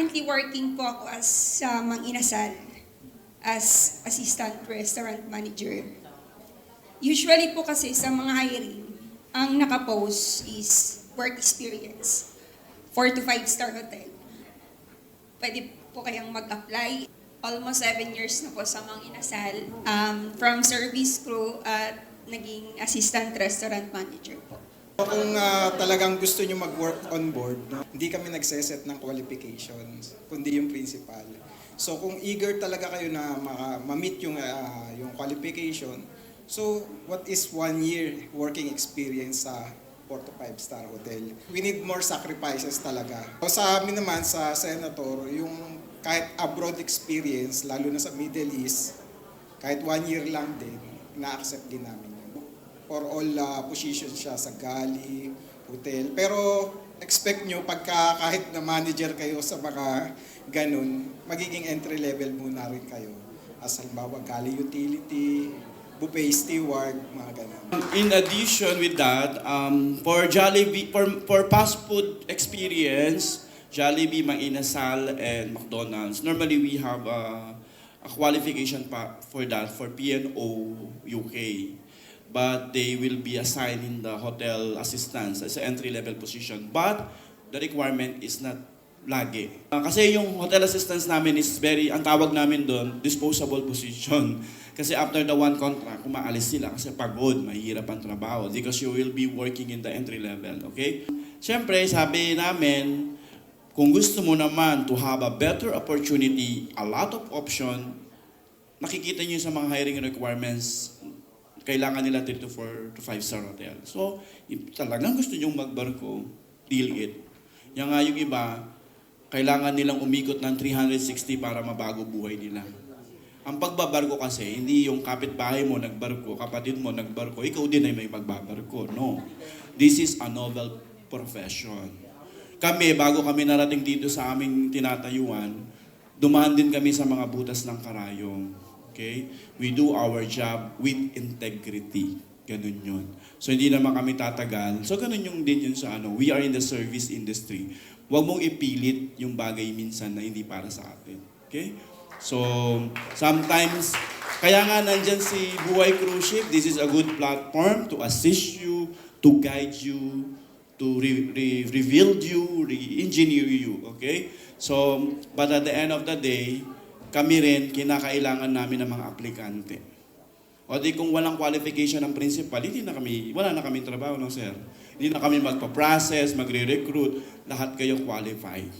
currently working po ako as sa Mang Inasal as assistant restaurant manager. Usually po kasi sa mga hiring, ang nakapost is work experience. 4 to 5 star hotel. Pwede po kayang mag-apply. Almost 7 years na po sa Mang Inasal. Um, from service crew at naging assistant restaurant manager po. Kung ah, talagang gusto nyo mag-work on board, no, hindi kami nagseset ng qualifications, kundi yung principal. So kung eager talaga kayo na ma-meet yung, ah, yung qualification, so what is one year working experience sa 4 to 5 star hotel? We need more sacrifices talaga. So sa amin naman, sa senator, yung kahit abroad experience, lalo na sa Middle East, kahit one year lang din, na-accept din namin For all uh, positions siya sa gali, hotel. Pero expect nyo pagka kahit na manager kayo sa mga ganun, magiging entry level muna rin kayo. As halimbawa, gali utility, buffet steward, mga ganun. In addition with that, um, for Jollibee, for, for fast food experience, Jollibee, Mang Inasal, and McDonald's, normally we have a, a qualification pa for that for PNO UK. But they will be assigned in the hotel assistance as an entry-level position. But the requirement is not lagi. Ah, kasi yung hotel assistance namin is very, ang tawag namin doon, disposable position. Kasi after the one contract, kumaalis sila kasi pagod, mahirap ang trabaho because you will be working in the entry level, okay? Siyempre, sabi namin, kung gusto mo naman to have a better opportunity, a lot of option, nakikita niyo sa mga hiring requirements, kailangan nila 3 to 4 to 5 star hotel. So, if talagang gusto niyong magbarko, deal it. Yan nga yung iba, kailangan nilang umikot ng 360 para mabago buhay nila. Ang pagbabarko kasi, hindi yung kapitbahay mo nagbarko, kapatid mo nagbarko, ikaw din ay may magbabarko. No. This is a novel profession. Kami, bago kami narating dito sa aming tinatayuan, dumaan din kami sa mga butas ng karayong. Okay? We do our job with integrity. Ganun yun. So hindi naman kami tatagal. So ganun yung din yun sa ano. We are in the service industry. Huwag mong ipilit yung bagay minsan na hindi para sa atin. Okay? So, sometimes, kaya nga nandyan si Buhay Cruise Ship. This is a good platform to assist you, to guide you, to re- re- reveal you, re-engineer you. Okay? So, but at the end of the day, kami rin, kinakailangan namin ng mga aplikante. O di kung walang qualification ng principal, hindi na kami, wala na kami trabaho, no sir? Hindi na kami magpa-process, magre-recruit, lahat kayo qualified.